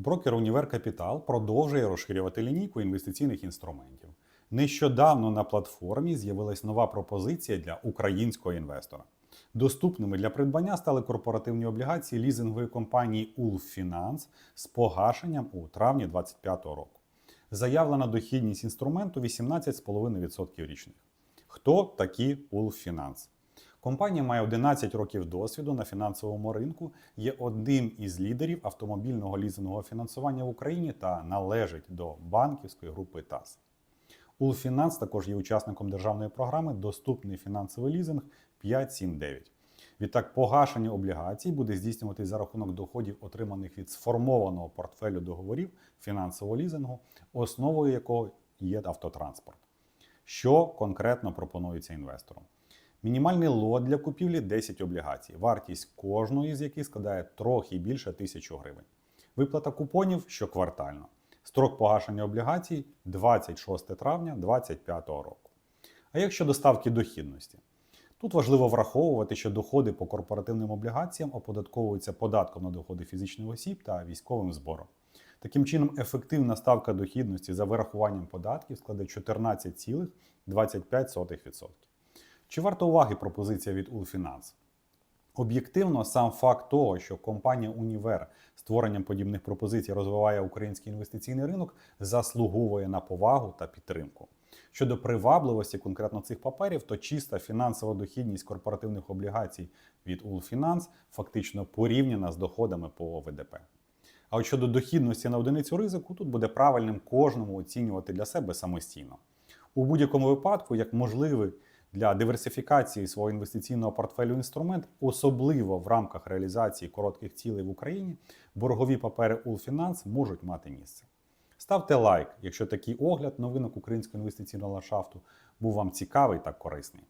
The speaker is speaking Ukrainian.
Брокер Універ Капітал продовжує розширювати лінійку інвестиційних інструментів. Нещодавно на платформі з'явилась нова пропозиція для українського інвестора. Доступними для придбання стали корпоративні облігації лізингової компанії Ulfinance з погашенням у травні 2025 року. Заявлена дохідність інструменту 18,5% річних. Хто такі Ulfinance? Компанія має 11 років досвіду на фінансовому ринку, є одним із лідерів автомобільного лізингового фінансування в Україні та належить до банківської групи ТАС. Улфінанс також є учасником державної програми Доступний фінансовий лізинг 579. Відтак, погашення облігацій буде здійснюватись за рахунок доходів, отриманих від сформованого портфелю договорів фінансового лізингу, основою якого є автотранспорт. Що конкретно пропонується інвесторам? Мінімальний лот для купівлі 10 облігацій, вартість кожної з яких складає трохи більше 1000 гривень. Виплата купонів щоквартально. Строк погашення облігацій 26 травня 2025 року. А як щодо ставки дохідності? Тут важливо враховувати, що доходи по корпоративним облігаціям оподатковуються податком на доходи фізичних осіб та військовим збором. Таким чином, ефективна ставка дохідності за вирахуванням податків складе 14,25%. Чи варта уваги пропозиція від Улфінанс? Об'єктивно, сам факт того, що компанія Універ створенням подібних пропозицій розвиває український інвестиційний ринок, заслуговує на повагу та підтримку. Щодо привабливості конкретно цих паперів, то чиста фінансова дохідність корпоративних облігацій від Улфінанс фактично порівняна з доходами по ВДП. А от щодо дохідності на одиницю ризику, тут буде правильним кожному оцінювати для себе самостійно. У будь-якому випадку, як можливий для диверсифікації свого інвестиційного портфелю інструмент, особливо в рамках реалізації коротких цілей в Україні, боргові папери Улфінанс можуть мати місце. Ставте лайк, якщо такий огляд новинок українського інвестиційного ландшафту був вам цікавий та корисний.